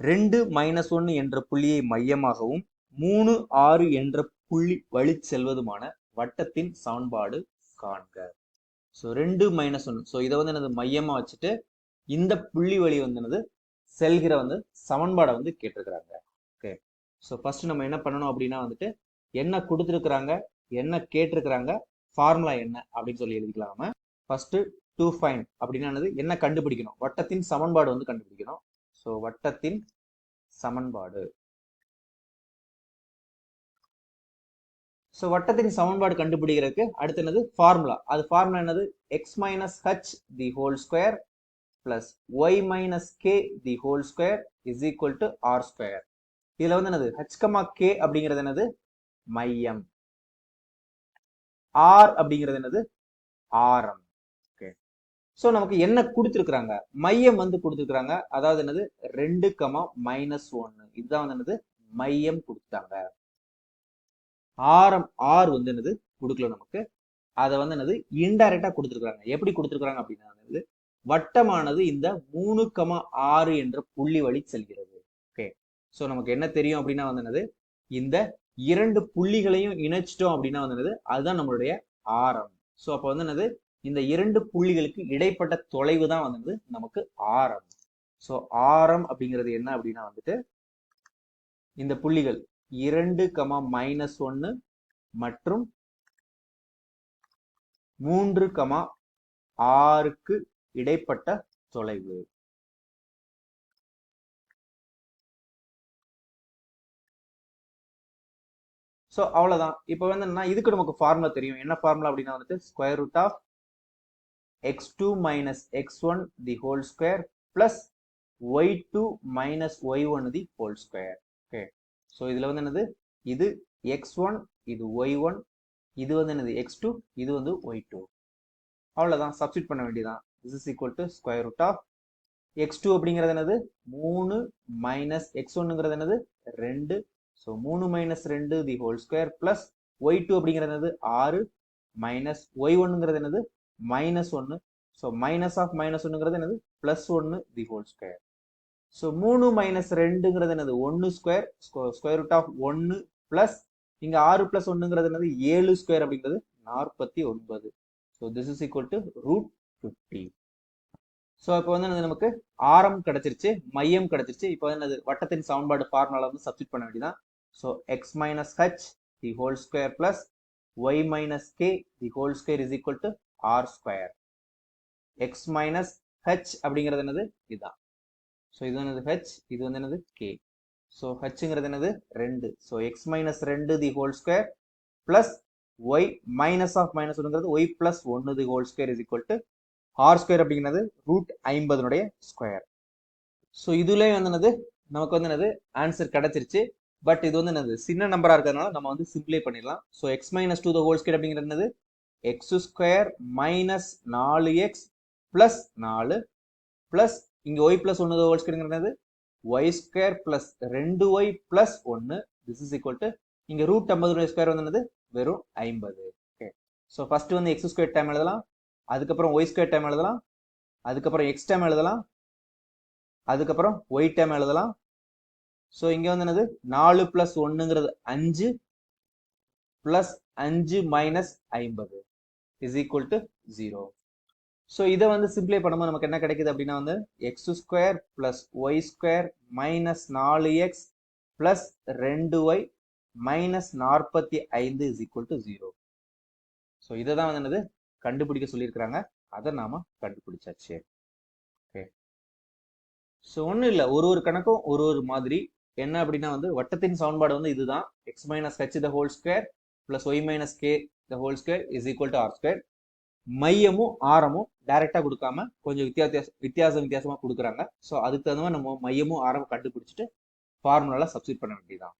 ரெண்டு மைனஸ் ஒன்று என்ற புள்ளியை மையமாகவும் மூணு ஆறு என்ற புள்ளி வழி செல்வதுமான வட்டத்தின் சமன்பாடு காண்க. ஸோ ரெண்டு மைனஸ் ஒன்று ஸோ இதை வந்து எனது மையமாக வச்சுட்டு இந்த புள்ளி வழி வந்து என்னது? செல்கிற வந்து சமன்பாடை வந்து கேட்டிருக்கிறாங்க. ஓகே ஸோ ஃபர்ஸ்ட் நம்ம என்ன பண்ணணும் அப்படின்னா வந்துட்டு என்ன கொடுத்துருக்குறாங்க? என்ன கேட்டிருக்கிறாங்க? ஃபார்முலா என்ன? அப்படின்னு சொல்லி எழுதிக்கலாம. ஃபர்ஸ்ட் டூ ஃபைன் அப்படின்னா என்னது? என்ன கண்டுபிடிக்கணும்? வட்டத்தின் சமன்பாடு வந்து கண்டுபிடிக்கணும். ஸோ வட்டத்தின் சமன்பாடு. ஸோ வட்டத்தின் சமன்பாடு கண்டுபிடிக்கிறதுக்கு அடுத்து என்னது? ஃபார்முலா அது ஃபார்முலா என்னது? X minus H the whole square plus Y minus K the whole square is equal to R square இதுல வந்து என்னது? ஹச்கமா கே அப்படிங்கிறது என்னது? மையம். ஆர் அப்படிங்கிறது என்னது? ஆரம். ஸோ நமக்கு என்ன கொடுத்துருக்குறாங்க? மையம் வந்து கொடுத்துருக்குறாங்க. அதாவது என்னது? ரெண்டு கமா மைனஸ் ஒன்னு இதுதான் வந்து என்னது? மையம் கொடுத்தாங்க ஆரம் ஆர் வந்து என்னது? கொடுக்கல நமக்கு. அதை வந்து என்னது? இன்டைரக்டா கொடுத்துருக்குறாங்க. எப்படி கொடுத்துருக்காங்க அப்படின்னா வந்து வட்டமானது இந்த மூணு கமா ஆறு என்ற புள்ளி வழி செல்கிறது. ஓகே ஸோ நமக்கு என்ன தெரியும் அப்படின்னா வந்து என்னது? இந்த இரண்டு புள்ளிகளையும் இணைச்சிட்டோம் அப்படின்னா வந்து என்னது? அதுதான் நம்மளுடைய ஆரம். ஸோ அப்போ வந்து என்னது? இந்த இரண்டு புள்ளிகளுக்கு இடைப்பட்ட தொலைவு தான் வந்து நமக்கு ஆரம். ஸோ ஆரம் அப்படிங்கிறது என்ன அப்படின்னா வந்துட்டு இந்த புள்ளிகள் இரண்டு கமா மைனஸ் ஒன்னு மற்றும் மூன்று கமா ஆறுக்கு இடைப்பட்ட தொலைவு. ஸோ அவ்வளோதான் இப்போ வந்து என்ன இதுக்கு நமக்கு ஃபார்முலா தெரியும். என்ன ஃபார்முலா அப்படின்னா வந்துட்டு square root of x two minus x one the whole square plus y two minus y one the whole square okay so இதில் வந்து என்னது? இது எக்ஸ் ஒன் இது ஒய் ஒன் இது வந்து என்னது? எக்ஸ் டூ இது வந்து ஒய் டூ அவ்வளோதான் சப்ஸ்டிட் பண்ண வேண்டியதான் this is equal to square root of x two அப்படிங்கிறது என்னது? மூணு மைனஸ் எக்ஸ் ஒன்னுங்கிறது என்னது? ரெண்டு. ஸோ மூணு மைனஸ் ரெண்டு the whole square plus Y two அப்படிங்கிறது என்னது? ஆறு மைனஸ் ஒய் ஒன்னுங்கிறது என்னது? மைனஸ் ஒன்று ஸோ மைனஸ் ஆஃப் மைனஸ் ஒன்றுங்கிறது என்னது? ப்ளஸ் ஒன்று தி ஹோல் ஸ்கொயர் ஸோ மூணு மைனஸ் ரெண்டுங்கிறது என்னது? ஒன்று ஸ்கொயர் ஸ்கொயர் ரூட் ஆஃப் ஒன்று ப்ளஸ் இங்கே ஆறு ப்ளஸ் ஒன்றுங்கிறது என்னது? ஏழு ஸ்கொயர் அப்படிங்கிறது நாற்பத்தி ஒன்பது. So this is equal to root fifty so இப்போ வந்து என்னது நமக்கு? ஆரம் கிடச்சிருச்சு மையம் கிடைச்சிருச்சு. இப்போ வந்து என்னது? வட்டத்தின் சமன்பாடு ஃபார்முலா வந்து சப்ஸ்டிட் பண்ண வேண்டியதான் so x minus h the whole square plus y minus k the whole square is equal to r square x minus h அப்படிங்கிறது என்னது? இதுதான் ஸோ இது என்னது ஹெச் இது வந்து என்னது? கே ஸோ ஹெச்ங்கிறது என்னது? ரெண்டு. ஸோ எக்ஸ் மைனஸ் ரெண்டு the whole square plus y minus of minus ஒன்றுங்கிறது y plus ஒன்று the whole square is equal to r square அப்படிங்கிறது ரூட் ஐம்பதுனுடைய ஸ்கொயர் ஸோ இதுலேயே வந்து என்னது? நமக்கு வந்து என்னது? ஆன்சர் கிடைச்சிருச்சு. பட் இது வந்து என்னது? சின்ன நம்பராக இருக்கிறதுனால நம்ம வந்து சிம்பிளை பண்ணிடலாம். So x minus two the whole square அப்படிங்கிறது என்னது? எக்ஸ் ஸ்கொயர் மைனஸ் நாலு எக்ஸ் பிளஸ் நாலு பிளஸ் இங்கே ஒய் பிளஸ் ஒன்று ஹோல் ஸ்கொயருங்கிறது ஒய் ஸ்கொயர் பிளஸ் ரெண்டு ஒய் பிளஸ் ஒன்று திஸ் இஸ் ஈக்குவல் டு இங்கே ரூட் ஐம்பது ஸ்கொயர் வந்து வெறும் ஐம்பது. ஓகே ஸோ ஃபர்ஸ்ட் வந்து எக்ஸ் ஸ்கொயர் டைம் எழுதலாம். அதுக்கப்புறம் ஒய் ஸ்கொயர் டைம் எழுதலாம். அதுக்கப்புறம் எக்ஸ் டைம் எழுதலாம். அதுக்கப்புறம் ஒய் டைம் எழுதலாம். ஸோ இங்கே வந்து என்னது? நாலு பிளஸ் ஒன்றுங்கிறது அஞ்சு பிளஸ் அஞ்சு மைனஸ் ஐம்பது. Is equal to zero so இதை வந்து சிம்பிளை பண்ணும்போது நமக்கு என்ன கிடைக்குது அப்படின்னா வந்து x square plus y square minus நாலு எக்ஸ் பிளஸ் ரெண்டு ஒய் மைனஸ் நாற்பத்தி ஐந்து is equal to zero so இதை தான் வந்து என்னது? கண்டுபிடிக்க சொல்லியிருக்கிறாங்க. அதை நாம கண்டுபிடிச்சாச்சு. ஓகே ஸோ ஒன்றும் இல்லை. ஒரு ஒரு கணக்கும் ஒரு ஒரு மாதிரி. என்ன அப்படின்னா வந்து வட்டத்தின் சமன்பாடு வந்து இதுதான். X minus h the whole square plus y minus k the whole square is equal to r square மையமும் ஆரமும் டைரெக்டாக கொடுக்காம கொஞ்சம் வித்தியாச வித்தியாசம் வித்தியாசமாக கொடுக்குறாங்க. ஸோ அதுக்கு தகுந்த மாதிரி நம்ம மையமும் ஆரமும் கண்டுபிடிச்சிட்டு ஃபார்முலாவில் சப்ஸ்டிட் பண்ண வேண்டியதான்